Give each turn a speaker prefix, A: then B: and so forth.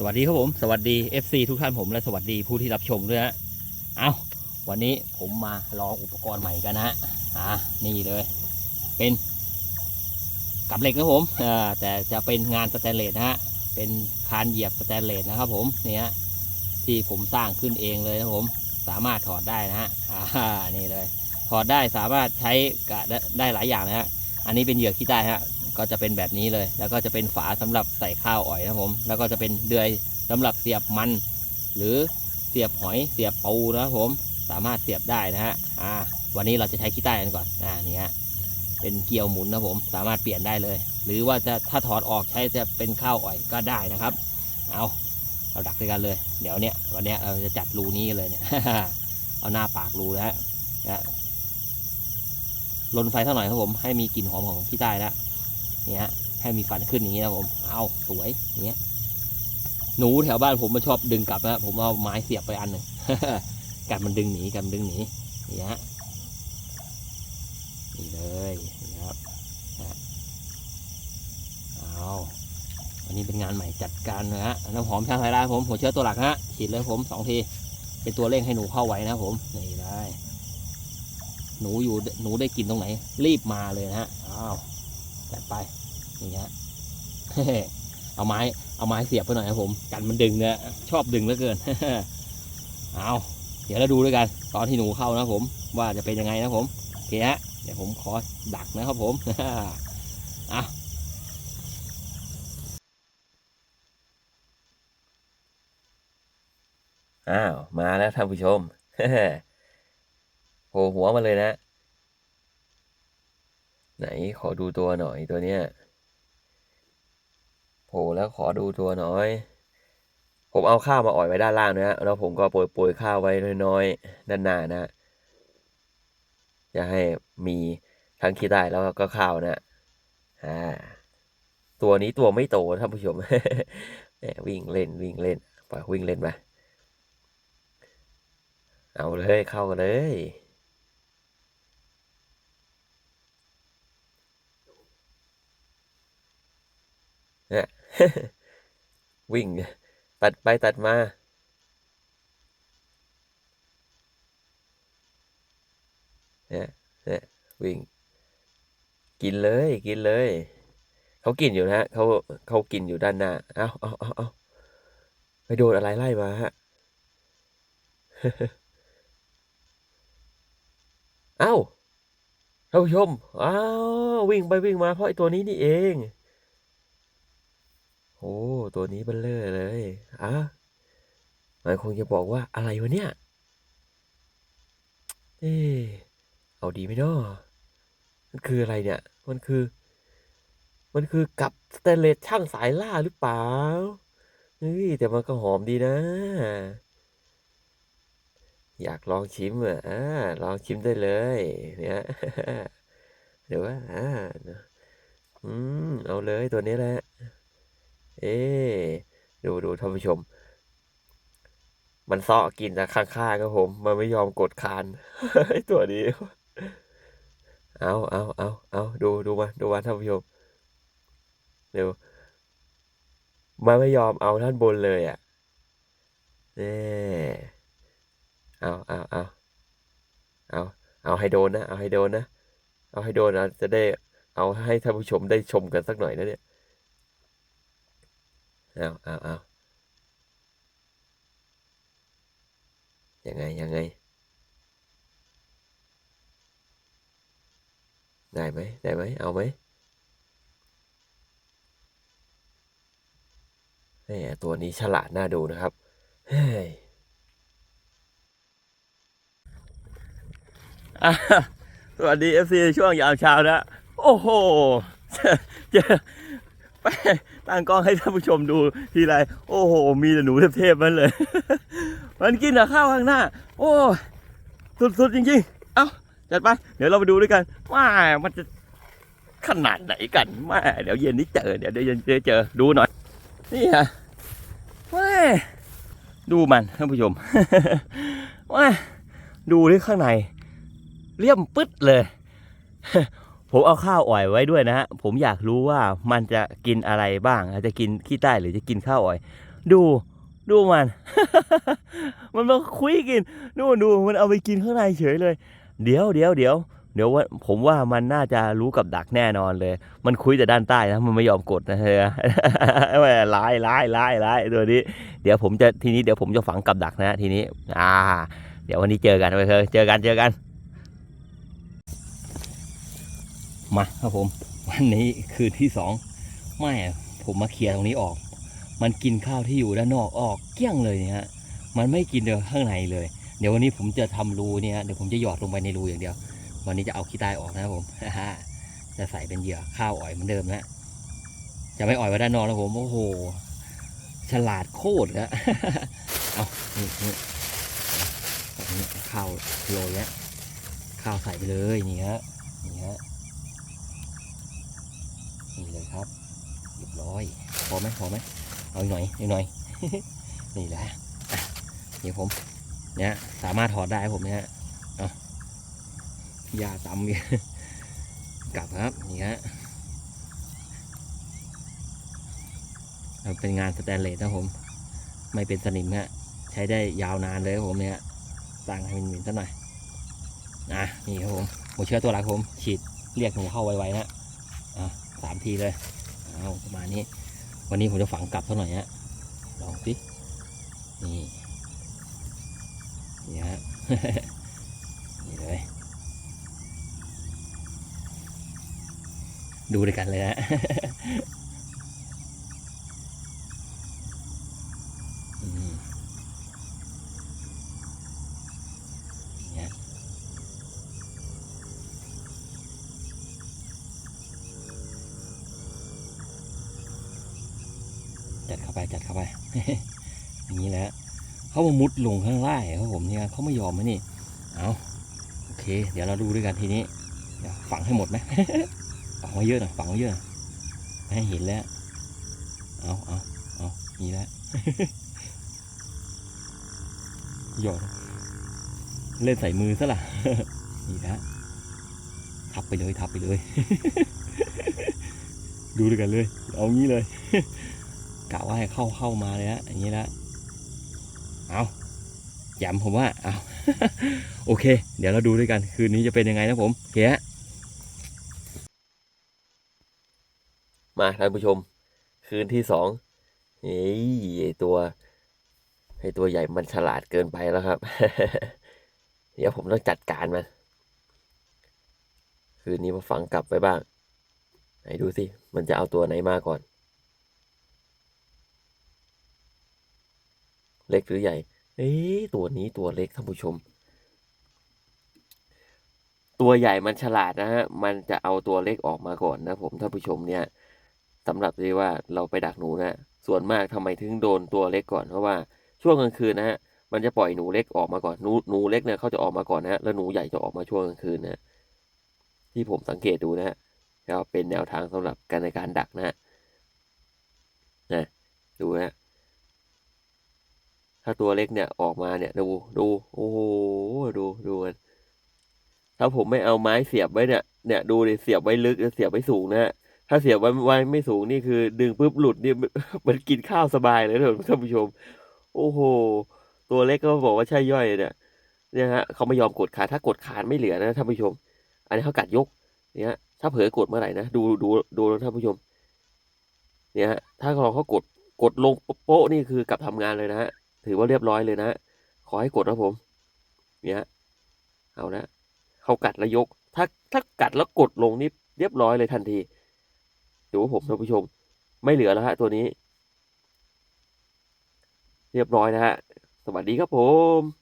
A: สวัสดีครับผมสวัสดี FC ทุกท่านผมและสวัสดีผู้ที่รับชมด้วยฮะเอาวันนี้ผมมาลองอุปกรณ์ใหม่กันนะฮะอ่านี่เลย เป็นกับเหล็กนะผมอ่าแต่จะเป็นงานสแตนเลสนะฮะเป็นคานเหยียบสแตนเลสนะครับผมเนี่ยที่ผมสร้างขึ้นเองเลยนะผมสามารถถอดได้นะฮะอ่านี่เลย ถอดได้สามารถใช้กะได้หลายอย่างนะฮะอันนี้เป็นเหยือกขี้ใต้ฮะ ก็จะเป็นแบบนี้เลย แล้วก็จะเป็นฝาสำหรับใส่ข้าวอ่อยนะผม แล้วก็จะเป็นเดือยสำหรับเสียบมัน หรือเสียบหอยเสียบปูนะครับผม สามารถเสียบได้นะฮะอ่าวันนี้เราจะใช้ขี้ใต้กันก่อนอ่านี่ฮะเป็นเกลียวหมุนนะผมสามารถเปลี่ยนได้เลย หรือว่าจะถ้าถอดออกใช้จะเป็นข้าวอ่อยก็ได้นะครับ เอาเราดักด้วยกันเลย เดี๋ยวเนี้ยวันเนี้ยเราจะจัดรูนี้เลยเนี่ยเอาหน้าปากรูนะฮะนะลนไฟเท่าหน่อยครับผมให้มีกลิ่นหอมของขี้ใต้แล้ว เนี่ยให้มีฟันขึ้นอย่างนี้นะผม เอาสวยเงี้ย หนูแถวบ้านผมมันชอบดึงกลับนะผมเอาไม้เสียบไปอันหนึ่งกันมันดึงหนีกันมันดึงหนีเนี่ฮะนี่เลยนี่ครับเอาอันนี้เป็นงานใหม่จัดการนะฮะน้ำหอมชาไทยร้านผมหัวเชื้อตัวหลักฮะฉีดเลยผมสองทีเป็นตัวเร่งให้หนูเข้าไว้นะผมนี่ได้หนูอยู่หนูได้กินตรงไหน รีบมาเลยนะฮะอ้าว จัดไปนี่ฮะเอาไม้เอาไม้เสียบไปหน่อยครับผมกันมันดึงเนี่ยชอบดึงเหลือเกินเอาเดี๋ยวเราดูด้วยกัน ตอนที่หนูเข้านะผม ว่าจะเป็นยังไงนะผมโอเคฮะเดี๋ยวผมขอดักนะครับผมอะอ้าว มาแล้วท่านผู้ชมโผล่หัวมาเลยนะ ไหนขอดูตัวหน่อยตัวเนี้ยโผล่แล้วขอดูตัวหน่อย ผมเอาข้าวมาอ่อยไว้ด้านล่างนะฮะแล้วผมก็โปรยโปรยข้าวไว้น้อยๆด้านหน้านะจะให้มีทั้งขี้ใต้แล้วก็ข้าวนะอ่าตัวนี้ตัวไม่โตท่านผู้ชมแหมวิ่งเล่นวิ่งเล่นไปวิ่งเล่นไปเอาเลยเข้ากันเลย นี่ยวิ่ง ตัดไปตัดมา เนี่ยเนี่ยวิ่ง กินเลยกินเลย เขากินอยู่นะฮะเขาเขากินอยู่ด้านหน้า เอาเอาเอาเอาไปโดนอะไรไล่มาฮะเอ้าท่านผู้ชม อ้าว วิ่งไปวิ่งมาเพราะไอตัวนี้นี่เอง โอ้ตัวนี้เบลเลอร์เลยอะมันคงจะบอกว่าอะไรวะเนี่ย เอ๊ะเอาดีไหมเนาะมันคืออะไรเนี่ย มันคือ มันคือกับสเตนเลสช่างสายล่าหรือเปล่าเฮ้ยแต่มันก็หอมดีนะ อยากลองชิมอะลองชิมได้เลย เนี่ยเดี๋ยวว่าอ่าอืมเอาเลยตัวนี้แหละ เอ๊ะดูดูท่านผู้ชม มันเซาะกินจากข้างๆครับผม มันไม่ยอมกดคานตัวนี้ เอาเอาเอาเอาดูดูมาดูมาท่านผู้ชมเดี๋ยวมันไม่ยอมเอาท่านบนเลยอะเน่เอาเอาเอาเอาเอาให้โดนนะ เอาให้โดนนะ เอาให้โดนนะจะได้เอาให้ท่านผู้ชมได้ชมกันสักหน่อยนะเนี่ย อาเอาเอายังไง ยังไง ได้ไหมได้ไหมเอาไหมแหมตัวนี้ฉลาดน่าดูนะครับ เฮ้ยสวัสดี FC ช่วงยามเช้านะ โอ้โห เจอ ตั้งกล้องให้ท่านผู้ชมดูทีไรโอ้โห มีแต่หนูเทพๆมันเลย มันกินแต่ข้าวข้างหน้า โอ้สุดๆจริงๆ เอ้าจัดไป เดี๋ยวเราไปดูด้วยกัน ว่ามันจะขนาดไหนกันแม่เดี๋ยวเย็นนี้เจอ เดี๋ยวเดี๋ยวเย็นนี้เจอ ดูหน่อย นี่ฮะแม่ดูมันท่านผู้ชมแม่ดูที่ข้างในเลี่ยมปึ๊ดเลย ผมเอาข้าวอ่อยไว้ด้วยนะฮะ ผมอยากรู้ว่ามันจะกินอะไรบ้างจะกินขี้ใต้หรือจะกินข้าวอ่อย ดูดูมัน มันมาคุยกินดูดูมันเอาไปกินข้างในเฉยเลย เดี๋ยวเดี๋ยวเดี๋ยวเดี๋ยวว่าผมว่ามันน่าจะรู้กับดักแน่นอนเลย มันคุยแต่ด้านใต้นะมันไม่ยอมกดนะเธอแหม่ร้ายร้ายร้ายร้ายตัวนี้ เดี๋ยวผมจะทีนี้เดี๋ยวผมจะฝังกับดักนะทีนี้ อ่า เดี๋ยววันนี้เจอกันไปเธอะเจอกันเจอกัน มาครับผม วันนี้คืนที่สองไม่ผมมาเคลียร์ตรงนี้ออก มันกินข้าวที่อยู่ด้านนอกออกเกลี้ยงเลยเนี่ยฮะมันไม่กินเดี๋ยวข้างในเลย เดี๋ยววันนี้ผมจะทำรูเนี่ยเดี๋ยวผมจะหยอดลงไปในรูอย่างเดียว วันนี้จะเอาขี้ใต้ออกนะครับผมจะใส่เป็นเหยื่อข้าวอ่อยเหมือนเดิมนะจะไม่อ่อยไว้ด้านนอกนะผมโอ้โห ฉลาดโคตรนะเอานี่นี่เอานี่ข้าวโรยแล้วข้าวใส่ไปเลยนี่ฮะนี่ฮะนี่เลยครับเร้อยพอไหมพอไหมเอาอีกหน่อยอีกหน่อย นี่แหละอะนี่ผมเนี่ยสามารถถอดได้ผมเนี่ยเอายาตำอีกกลับครับนี่ฮะเอาเป็นงานสแตนเลสนะผม ไม่เป็นสนิมฮะใช้ได้ยาวนานเลยผมเนี่ยตั้งให้มันมินสักหน่อยอะนี่ครับผมหัวเชื้อตัวหลักผมฉีดเรียกหนูเข้าไวๆนะอะสามทีเลย เอาประมาณนี้ วันนี้ผมจะฝังกลับเท่าหน่อยฮะลองสินี่นี่ฮะนี่เลยดูด้วยกันเลยฮะ อืมเนี่ย จัดเข้าไปจัดเข้าไปอย่างนี้แหละเขามามุดลงข้างล่างครับผมเนี่ยเขาไม่ยอมนะนี่เอาโอเค เดี๋ยวเราดูด้วยกันทีนี้ฝังให้หมดไหมฝังไว้เยอะหน่อยฝังไว้เยอะให้เห็นแล้วเอาเอาเอานี่แหละหยอดเล่นใส่มือซะล่ะนี่นะทับไปเลยทับไปเลย ดูด้วยกันเลย เอางี้เลย กะว่าให้เข้าเข้ามาเลยฮะอย่างนี้ละเอาย้ำผมว่าเอาโอเค เดี๋ยวเราดูด้วยกัน คืนนี้จะเป็นยังไงนะผมเคฮะมาท่านผู้ชม คืนที่สองเฮ้ยตัวไอตัวใหญ่มันฉลาดเกินไปแล้วครับ เดี๋ยวผมต้องจัดการมัน คืนนี้มาฝังกลับไปบ้าง ไหนดูสิ มันจะเอาตัวไหนมาก่อน เล็กหรือใหญ่ เอ๊ตัวนี้ตัวเล็กท่านผู้ชม ตัวใหญ่มันฉลาดนะฮะ มันจะเอาตัวเล็กออกมาก่อนนะผมท่านผู้ชมเนี่ยสำหรับที่ว่าเราไปดักหนูนะส่วนมากทำไมถึงโดนตัวเล็กก่อนเพราะว่าช่วงกลางคืนนะฮะมันจะปล่อยหนูเล็กออกมาก่อนหนูหนูเล็กเนี่ยเขาจะออกมาก่อนนะฮะแล้วหนูใหญ่จะออกมาช่วงกลางคืนนะที่ผมสังเกตดูนะฮะก็เป็นแนวทางสำหรับการในการดักนะฮะนะดูนะฮะ ถ้าตัวเล็กเนี่ยออกมาเนี่ยดูดูโอ้โหดูดูมันถ้าผมไม่เอาไม้เสียบไว้เนี่ยเนี่ยดูดิเสียบไว้ลึกเสียบไว้สูงนะฮะถ้าเสียบไว้ไว้ไม่สูงนี่คือ ดึงปุ๊บหลุดนี่มันกินข้าวสบายเลยท่านผู้ชม โอ้โห ตัวเล็กก็บอกว่าใช่ย่อยเนี่ยเนี่ยฮะเขาไม่ยอมกดขาถ้ากดขาไม่เหลือนะท่านผู้ชม อันนี้เขากัดยกเนี่ยถ้าเผลอกดเมื่อไหร่นะดูดูดูท่านผู้ชม เนี่ยฮะถ้าเราเขากดกดลงโป๊ะนี่คือ กลับทำงานเลยนะฮะ ถือว่าเรียบร้อยเลยนะ ขอให้กดนะผม เนี่ยเอาละเขากัดแล้วยก ถ้าถ้ากัดแล้วกดลงนี่เรียบร้อยเลยทันทีดูผมท่านผู้ชม ไม่เหลือแล้วฮะตัวนี้ เรียบร้อยนะฮะ สวัสดีครับผม